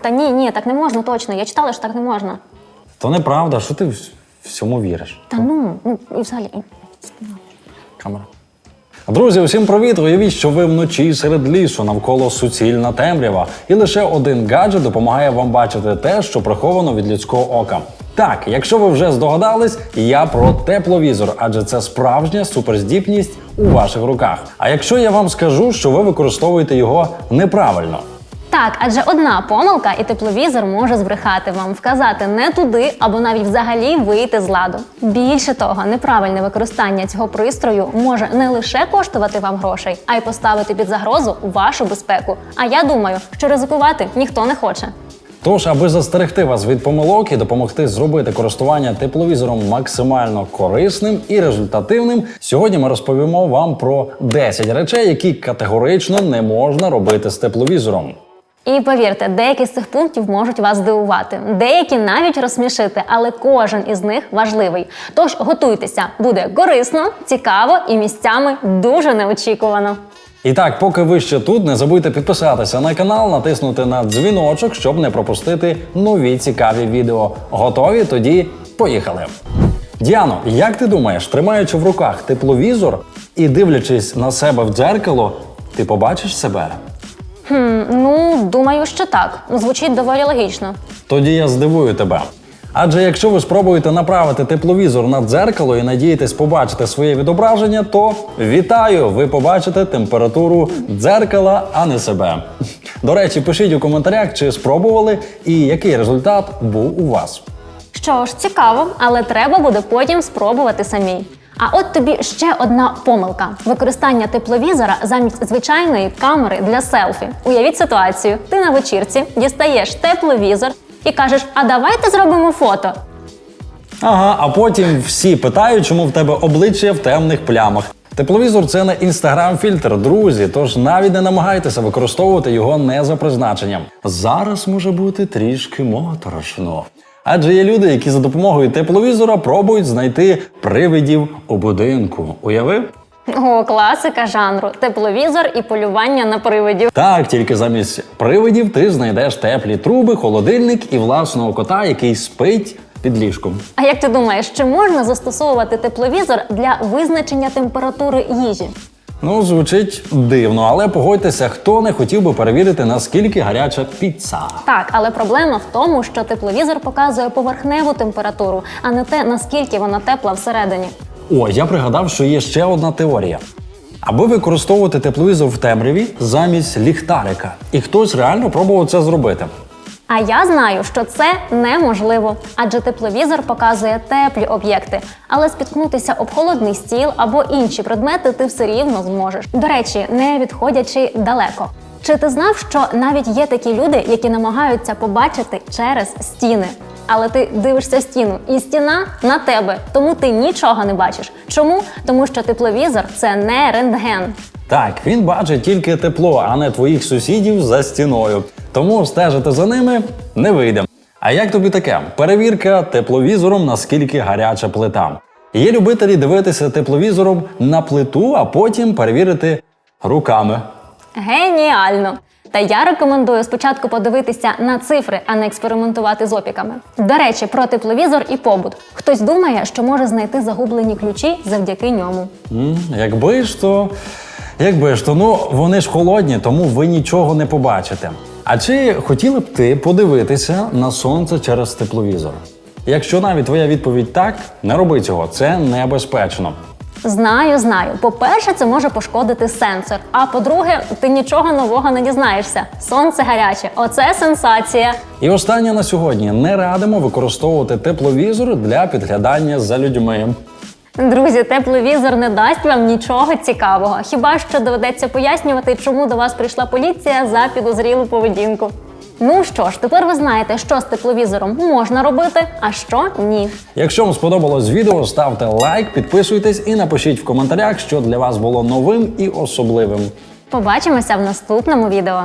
Та ні, ні, так не можна точно. Я читала, що так не можна. То неправда, що ти всьому віриш? Та ну, ну і взагалі. Камера. Друзі, усім привіт! Уявіть, що ви вночі серед лісу навколо суцільна темрява, і лише один гаджет допомагає вам бачити те, що приховано від людського ока. Так, якщо ви вже здогадались, я про тепловізор, адже це справжня суперздібність у ваших руках. А якщо я вам скажу, що ви використовуєте його неправильно, Так, адже одна помилка, і тепловізор може збрехати вам, вказати не туди або навіть взагалі вийти з ладу. Більше того, неправильне використання цього пристрою може не лише коштувати вам грошей, а й поставити під загрозу вашу безпеку. А я думаю, що ризикувати ніхто не хоче. Тож, аби застерегти вас від помилок і допомогти зробити користування тепловізором максимально корисним і результативним, сьогодні ми розповімо вам про 10 речей, які категорично не можна робити з тепловізором. І повірте, деякі з цих пунктів можуть вас здивувати, деякі навіть розсмішити, але кожен із них важливий. Тож готуйтеся, буде корисно, цікаво і місцями дуже неочікувано. І так, поки ви ще тут, не забудьте підписатися на канал, натиснути на дзвіночок, щоб не пропустити нові цікаві відео. Готові? Тоді поїхали. Діано, як ти думаєш, тримаючи в руках тепловізор і дивлячись на себе в дзеркало, ти побачиш себе? Хм, ну, думаю, що так. Звучить доволі логічно. Тоді я здивую тебе. Адже якщо ви спробуєте направити тепловізор на дзеркало і надієтесь побачити своє відображення, то вітаю! Ви побачите температуру дзеркала, а не себе. До речі, пишіть у коментарях, чи спробували і який результат був у вас. Що ж, цікаво, але треба буде потім спробувати самій. А от тобі ще одна помилка: використання тепловізора замість звичайної камери для селфі. Уявіть ситуацію: ти на вечірці дістаєш тепловізор і кажеш: А давайте зробимо фото. Ага, а потім всі питають, чому в тебе обличчя в темних плямах. Тепловізор це не інстаграм-фільтр, друзі. Тож навіть не намагайтеся використовувати його не за призначенням. Зараз може бути трішки моторошно. Адже є люди, які за допомогою тепловізора пробують знайти привидів у будинку. Уявив? О, класика жанру: тепловізор і полювання на привидів. Так, тільки замість привидів ти знайдеш теплі труби, холодильник і власного кота, який спить під ліжком. А як ти думаєш, чи можна застосовувати тепловізор для визначення температури їжі? Ну, звучить дивно, але погодьтеся, хто не хотів би перевірити, наскільки гаряча піца. Так, але проблема в тому, що тепловізор показує поверхневу температуру, а не те, наскільки вона тепла всередині. О, я пригадав, що є ще одна теорія. Аби використовувати тепловізор в темряві замість ліхтарика. І хтось реально пробував це зробити. А я знаю, що це неможливо, адже тепловізор показує теплі об'єкти, але спіткнутися об холодний стіл або інші предмети ти все рівно зможеш. До речі, не відходячи далеко. Чи ти знав, що навіть є такі люди, які намагаються побачити через стіни? Але ти дивишся стіну, і стіна на тебе, тому ти нічого не бачиш. Чому? Тому що тепловізор це не рентген. Так, він бачить тільки тепло, а не твоїх сусідів за стіною. Тому стежити за ними не вийде. А як тобі таке? Перевірка тепловізором, наскільки гаряча плита. Є любителі дивитися тепловізором на плиту, а потім перевірити руками. Геніально! Та я рекомендую спочатку подивитися на цифри, а не експериментувати з опіками. До речі, про тепловізор і побут. Хтось думає, що може знайти загублені ключі завдяки ньому. М, Якби ж то. Якби ж то, ну вони ж холодні, тому ви нічого не побачите. А чи хотіли б ти подивитися на сонце через тепловізор? Якщо навіть твоя відповідь так, не роби цього, це небезпечно. Знаю, знаю. По-перше, це може пошкодити сенсор. А по-друге, ти нічого нового не дізнаєшся. Сонце гаряче, оце сенсація. І останнє на сьогодні не радимо використовувати тепловізор для підглядання за людьми. Друзі, тепловізор не дасть вам нічого цікавого. Хіба що доведеться пояснювати, чому до вас прийшла поліція за підозрілу поведінку. Ну що ж, тепер ви знаєте, що з тепловізором можна робити, а що ні. Якщо вам сподобалось відео, ставте лайк, підписуйтесь і напишіть в коментарях, що для вас було новим і особливим. Побачимося в наступному відео.